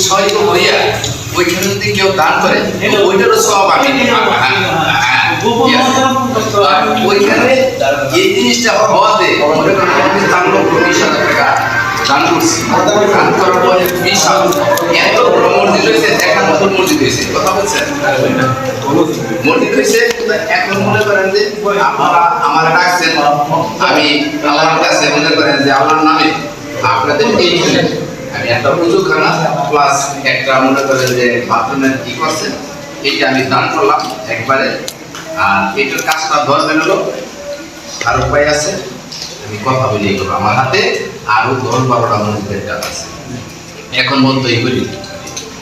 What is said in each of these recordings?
উৎসাহিত হইয়া ওইখানে যদি কেউ দান করে ওইটারও সব আমি হ্যাঁ, হ্যাঁ, হ্যাঁ, ওইখানে এই জিনিসটা হওয়াতে মনে করেন আমি দান করব বিশ হাজার টাকা দান করছি। দান করার পরে বিশাল এত বড় মসজিদ হয়েছে দেখার মতো মসজিদ হয়েছে। কথা বলছেন? মসজিদ হয়েছে এখন মনে করেন যে আপনারা আমার ডাকছেন আমি আল্লাহর কাছে মনে করেন যে আল্লাহর নামে আপনাদের এই আমি একটা পুজোখানা প্লাস একটা মনে করেন যে বাথরুমের কি করছেন এইটা আমি দান করলাম একবারে। আর এটার কাজটা ধরবেন হলো আর উপায় আছে আমি কথা বলি এগুলো আমার হাতে আরও দশ বারোটা মসজিদের কাজ আছে। এখন বলতো এইগুলি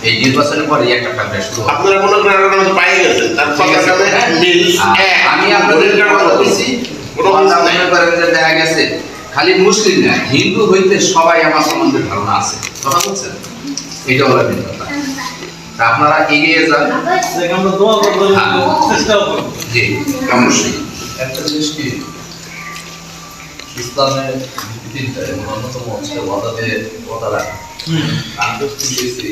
এই নির্বাচনের পরে একটা টাকা শুরু আপনারা মনে করেন আপনারা পাই গেছেন তার হ্যাঁ, আমি আপনাদের কথা বলছি কোনো মনে করেন যে দেখা গেছে খালি মুসলিম না হিন্দু হইতে সবাই আমার সম্বন্ধে ধারণা আছে। কথা বলছেন? এটা হলো মেন কথা। তা আপনারা এগিয়ে যান। আমরা দোয়া করব হ্যাঁ। চেষ্টা করব। জি অবশ্যই। একটা জিনিস কি? ইসলামের এবং অন্যতম হচ্ছে ওয়াদাতে ওয়াদা রাখা। আমি তো শুনেছি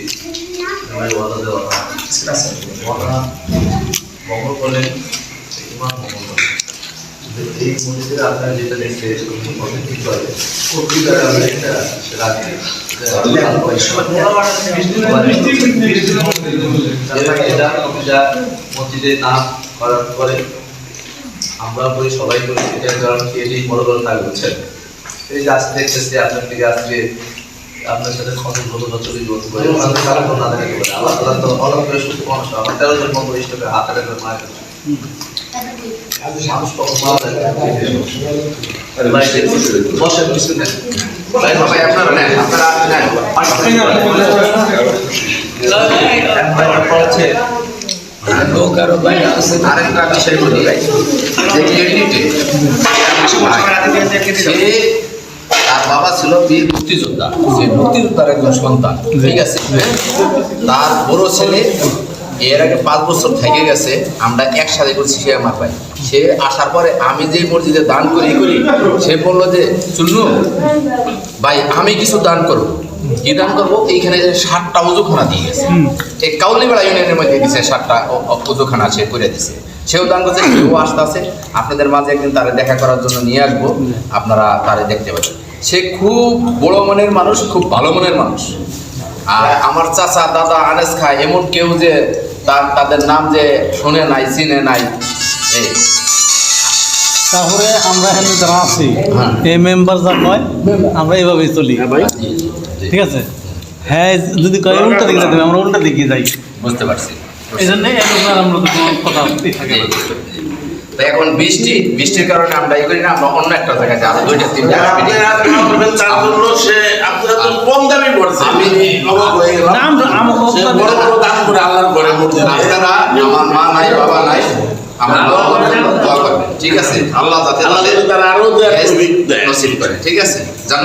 আমার ওয়াদা দেওয়া ওয়াদা মঙ্গল করলে ইমান মঙ্গল করে এই মন্দিরে আপনারা যেটা দেখতে এটা এটা মসজিদে নাম করার পরে আমরা বলি সবাই এটার কারণ কি এটি বড় বড় থাকবে বুঝছেন এই যে আজকে দেখতেছি আপনার থেকে আজকে আপনার সাথে খন্ড বছর বা চল্লিশ বছর করে আল্লাহ তালা তো অনেক করে সুস্থ মানুষ আমার তেরো জন বন্ধু ইষ্টকে হাতে মারা তার বাবা ছিল বীর মুক্তিযোদ্ধা সে মুক্তিযোদ্ধার একজন সন্তান ঠিক আছে তার বড় ছেলে এর আগে পাঁচ বছর থেকে গেছে আমরা একসাথে করছি সে আমার ভাই সে আসার পরে আমি যে মসজিদে দান করি করি সে বলল যে চুন্নু ভাই আমি কিছু দান করব। কি দান করব? এইখানে যে ষাটটা উজুখানা দিয়ে গেছে। এই কাউলিবেড়া ইউনিয়নের মধ্যে দিছে ষাটটা উজুখানা সে করে দিছে। সেও দান করছে সেও আসতে আছে। আপনাদের মাঝে একদিন তারে দেখা করার জন্য নিয়ে আসব। আপনারা তারে দেখতে পাবেন। সে খুব বড় মনের মানুষ খুব ভালো মনের মানুষ। আর আমার চাচা দাদা আনেস খায় এমন কেউ যে তার তাদের নাম যে শুনে নাই চিনে নাই এই তারপরে আমরা এখানে যারা আছি হ্যাঁ। এই মেম্বার যা কয় আমরা এইভাবেই চলি। জি, ঠিক আছে? হ্যাঁ যদি কয় উল্টা দিকে যেতে আমরা উল্টা দিকে যাই। বুঝতে পারছি। এই জন্য আমরা কথা থাকে। তো এখন বৃষ্টি বৃষ্টির কারণে আমরা এই করি না আমরা অন্য একটা জায়গায় আরও দুইটা তিনটা আপনারা দোয়া করবেন তার জন্য সে আপনারা তো কম দামি পড়ছে আমি অবাক গেলাম। না, আমরা- আমরা- সে বড় বড় দান করে আল্লাহর ঘরে মসজিদে আপনারা আমার মা নাই বাবা নাই আমার দোয়া করবেন, দোয়া করবেন। ঠিক আছে? আল্লাহ যাতে আল্লাহ তারা আরও দেয়, তৌফিক দেয়। নসিব করে। ঠিক আছে? জানো